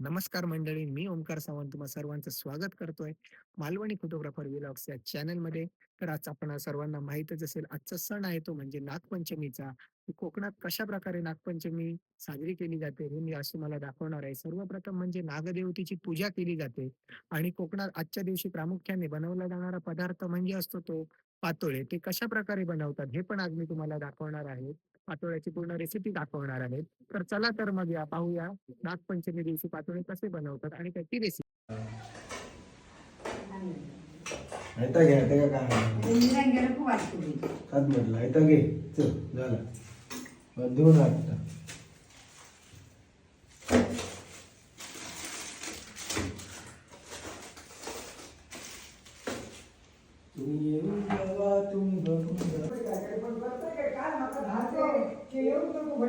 नमस्कार मंडळी, मी ओमकार सावंत तुम्हा सर्वांचं स्वागत करतोय मालवणी फोटोग्राफर विलॉग्स या चॅनलमध्ये. तर आज आपण सर्वांना माहीतच असेल आजचा सण आहे तो म्हणजे नागपंचमीचा. कोकणात कशा प्रकारे नागपंचमी साजरी केली जाते हे मी आज तुम्हाला दाखवणार आहे. सर्वप्रथम म्हणजे नागदेवतेची पूजा केली जाते आणि कोकणात आजच्या दिवशी प्रामुख्याने बनवला जाणारा पदार्थ म्हणजे असतो तो पातोळे. ते कशा प्रकारे बनवतात हे पण आज मी तुम्हाला दाखवणार आहे. पातोळ्याची पूर्ण रेसिपी दाखवणार आहे. तर चला तर मग या पाहूया नागपंचमी दिवशी पातोळे कसे बनवतात आणि त्याची रेसिपी आयता घे आयता का काय सात म्हटलं आयता घे चल झाला. देऊन आता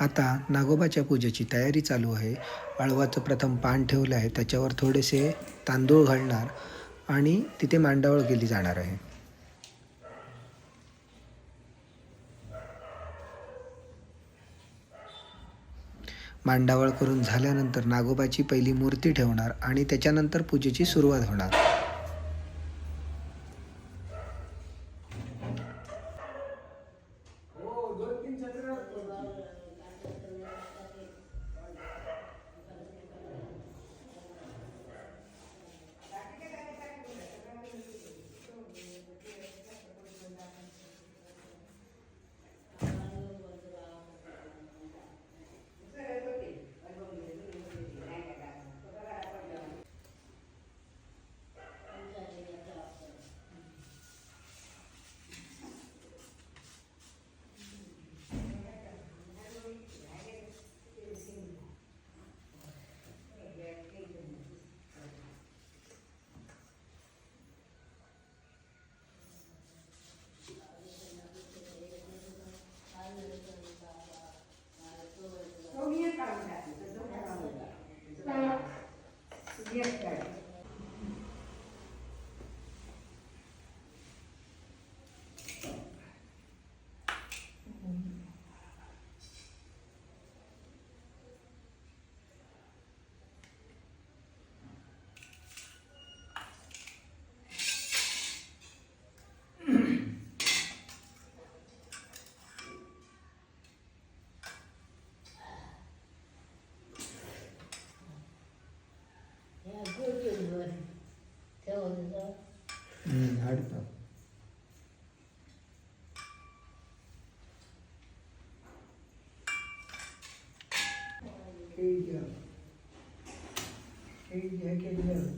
आता नागोबाच्या पूजेची तयारी चालू आहे. आळवाचं प्रथम पान ठेवलं आहे. त्याच्यावर थोडेसे तांदूळ घालणार आणि तिथे मांडावळ केली जाणार आहे. मांडावळ करून झाल्यानंतर नागोबाची पहिली मूर्ती ठेवणार आणि त्याच्यानंतर पूजेची सुरुवात होणार. Şey diyor. Şey diyor, geliyorum.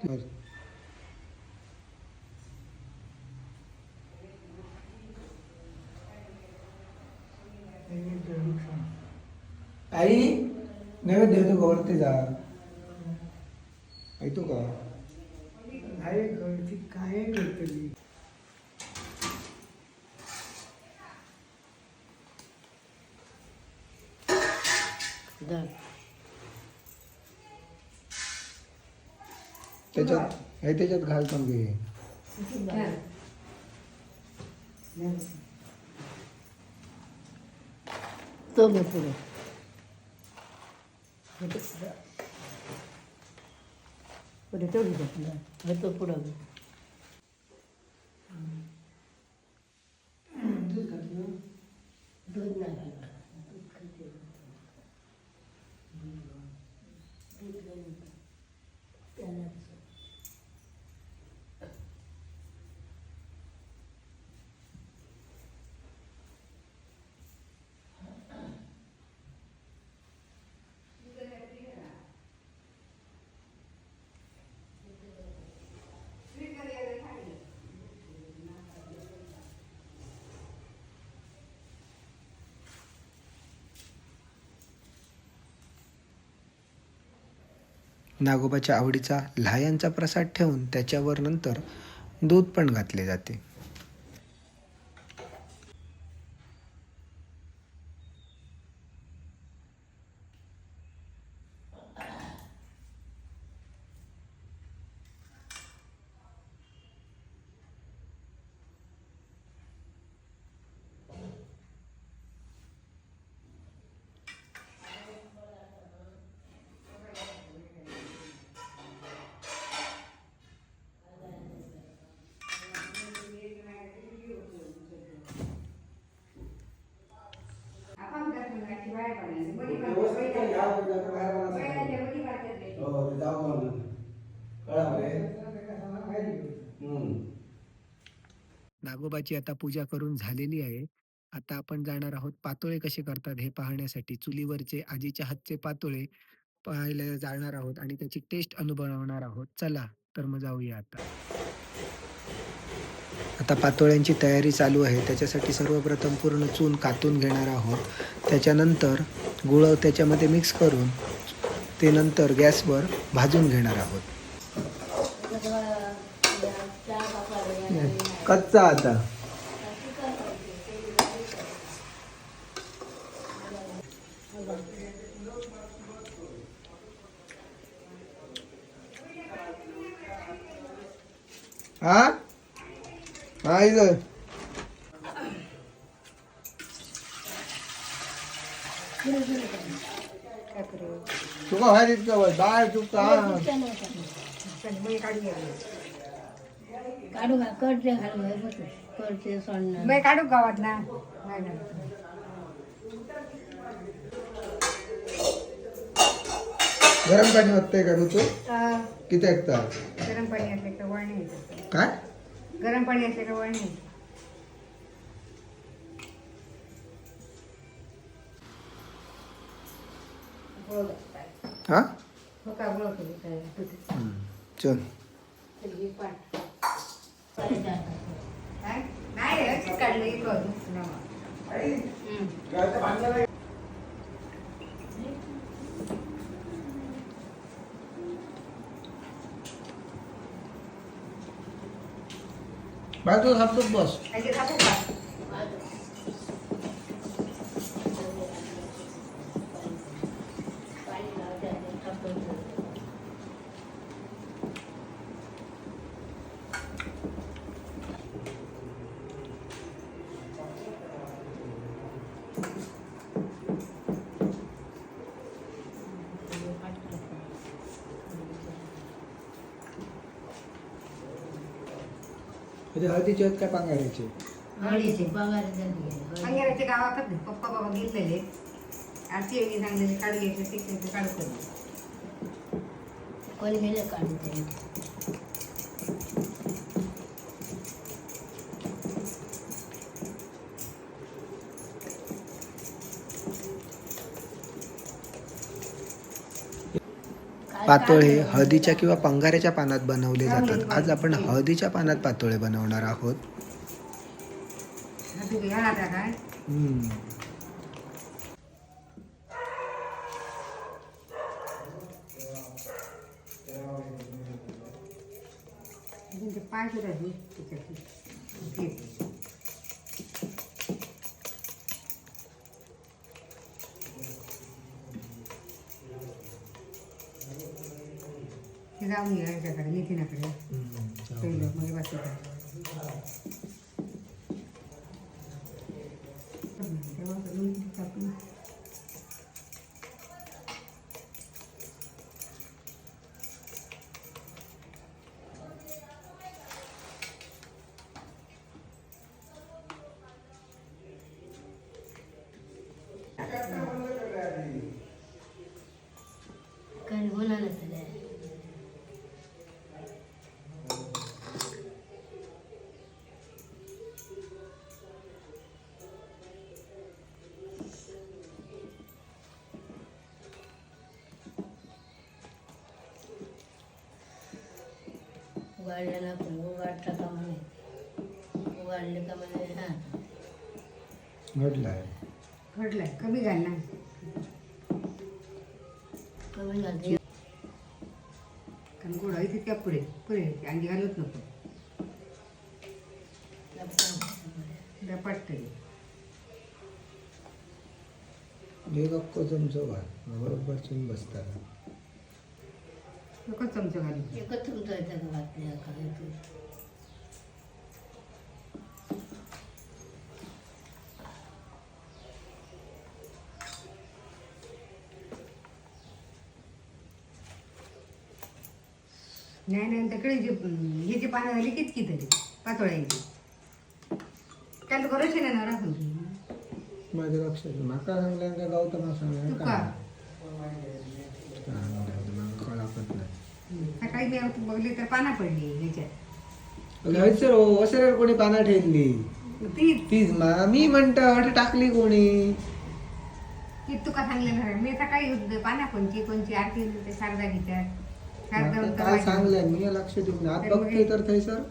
आई नैवेद्य देतो का जा ऐकतो का काय काय करतली त्याच्यात हे त्याच्यात घाल पण घे तो घे पुढे पुढे तेवढी घे पुढे तो पुढं नागोबाच्या आवडीचा लहायांचा प्रसाद ठेवून त्याच्यावर नंतर दूध पण घातले जाते. नागोबाची आता पूजा करून झालेली आहे. आता आपण जाणार आहोत पातोळे कसे करतात हे पाहण्यासाठी. चुलीवरचे आजीच्या हातचे पातोळे पाहायला जाणार आहोत आणि त्याची टेस्ट अनुभवणार आहोत. चला तर मग जाऊया आता. आता पातोळ्यांची तयारी चालू आहे. त्याच्यासाठी सर्वप्रथम पूर्ण चून कातून घेणार आहोत. त्याच्यानंतर गुळ त्याच्यामध्ये मिक्स करून ते नंतर गॅसवर भाजून घेणार आहोत. कच्चा आता. हा? हा इथं तुका व्हायला इतकं वय बाहेर चुकता काढू का? कडचे घालू हे कडचे सोडणार. बाई काढू गावात ना गरम पाणी वाटतंय का ऋतू? किती ऐकता गरम पाणी असले का वळणी? येतं. काय? गरम पाणी असले का वळणी? येतं. गुळ घालतात. हा? हो का गुळ करू काय? चल ते घे पाट. काय? नाही रे, असंच काढलं इथं. हम्म. बाजू थांबतोच बस त्याचे खातो का? म्हणजे हळदीचे आहेत काय पांगाऱ्याचे हळदीचे पगार झाली अंगाराच्या गावाकडे पप्पा बाबा घेतलेले आरती वेगळी सांगलेली काढू घ्यायचे ते काढू करू कोणी गेले काढून ते पातोळे हळदीच्या किंवा पंगाऱ्याच्या पानात बनवले जातात. आज आपण हळदीच्या पानात पातोळे बनवणार आहोत. हा ते जाऊन घ्या याच्याकडे नितीनाकडे पहिलं मग बस तेव्हा उघडल्याला पण उघडता का म्हणे? उघडले का म्हणे? हा. घडलाय. घडलंय. कमी घाल ना. कमी घालते कारण गोडा इथे त्या पुढे पुढे. अंडी घालत नको. दपाट एक अक्को चमचो घाल बरोबर चिन बसतात एकच चमचा घालू एकच का बातम्या काय तू नाही नाही त्याकडे जे ह्याची पानं झाली कितकी तरी पातोळ्यांची त्याला तर करूच नाही ना राखून माझ्या लक्षात माका सांगल्या का गौतम सांगल्या तुका का कळापत नाही सकाळी मी बघली तर पाना पडली ह्याच्यात. हयसर कोणी पाना ठेवली ती तीच मा मी म्हणतो हट टाकली कोणी? ती तुका सांगलेलं आहे. मी सकाळी उठते पाना कोणची कोणची आरती होते ते शारदा घेतात शारदा माका नंतर काल माझी. सांगलं? मी लक्ष देऊन आज तर मग बघते हे- तर थैसर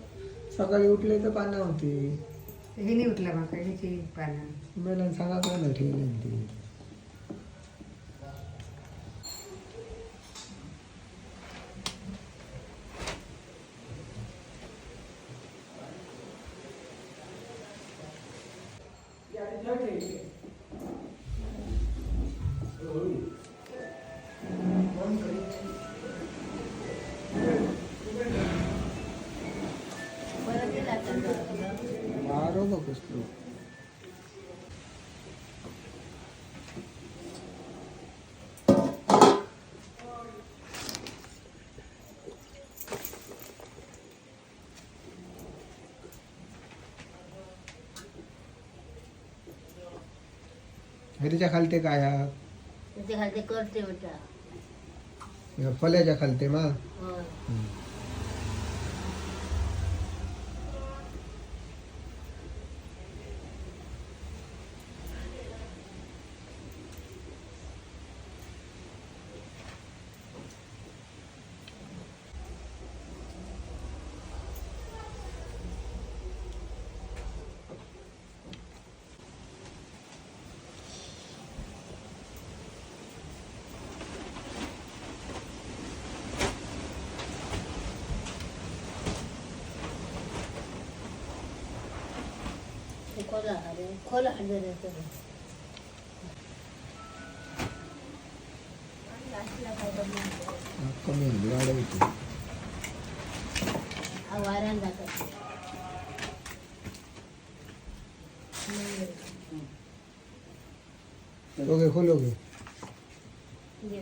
सकाळी उठले तर पानं होती. हे नाही उठलं माका ह्याची पानं. मला सांगा काय नाही ठेवली ती ह्याच्या खालते काय हा त्याचे खाते करते बेटा ह्या फल्याच्या खालते मा होय. ते खोला अरे खोला हजर येतो कमी वाढवते हा वाऱ्यान जातात ओके खोलोगे घे.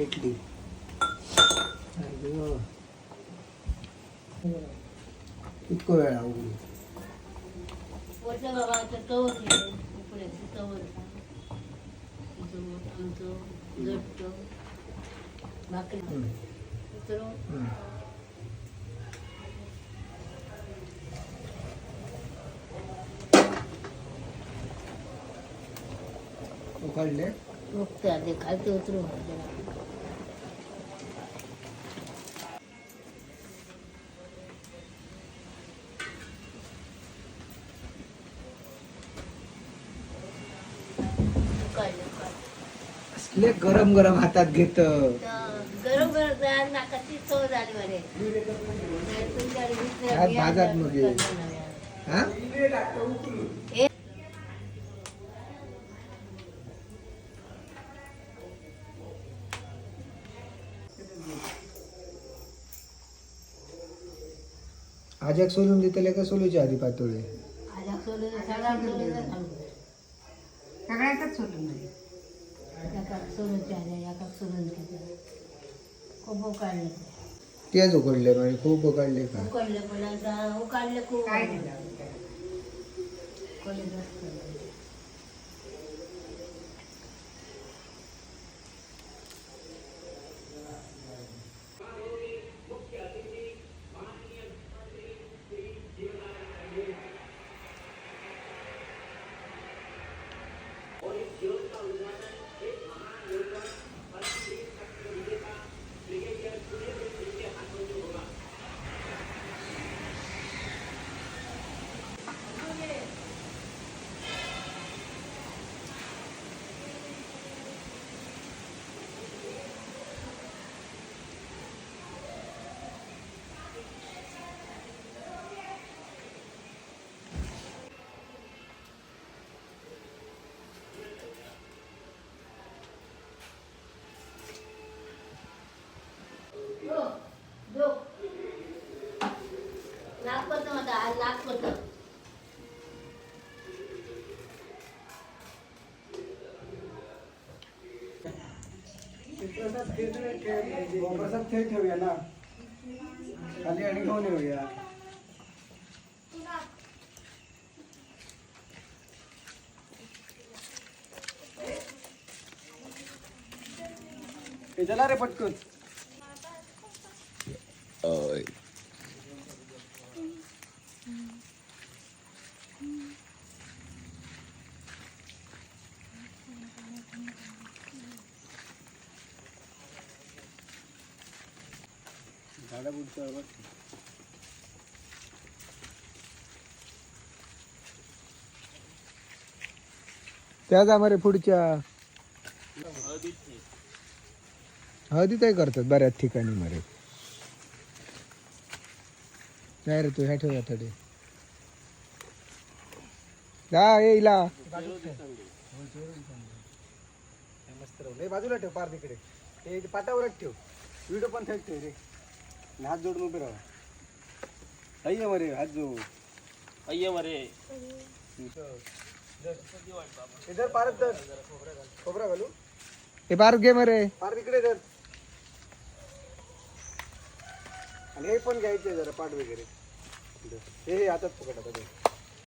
백리. 아이고. 이거야, 우리. 월세가 가서 떠오르네. 이번에 떠오르다. 이거 또, 이거 또. 막걸리. 응. 들어. 응. 또 갈래? 어, 먹자. 내갈때 들어가야 되나? असले गरम गरम हातात घेत. गरम गरम नाकाची चव झाली भाजात हे. आजक सोलून देतले का सोलूच्या आधी पातोळे? सोलून सगळ्या सोलून थांबलो सगळ्यातच सोडून आल्या खूप तेच उकडले म्हणजे खूप उकडले का? उकडले पण आता खूप. काय केलं उकडले जास्त नागपत प्रसाद खेळ ठेवूया ना. खाली आणि घेऊन येऊया. हे रे पटकन. त्या जा मरे पुढच्या. हळदी काय करतात बऱ्याच ठिकाणी मरे. नाही रे तू ह्या ठेवा थोडे जा येईला मस्त राहू बाजूला ठेव पार तिकडे. ते पाटावरच ठेव. व्हिडिओ पण थेट ठेव रे. हात जोडून उभे राहा. अय्य मरे हात जोड. अय्य मरे. हे पारत धर खोबरा घालू। हे पार घे मरे पार तिकडे धर आणि हे पण घ्यायचे जरा पाठ वगैरे. हे हातात पकड आता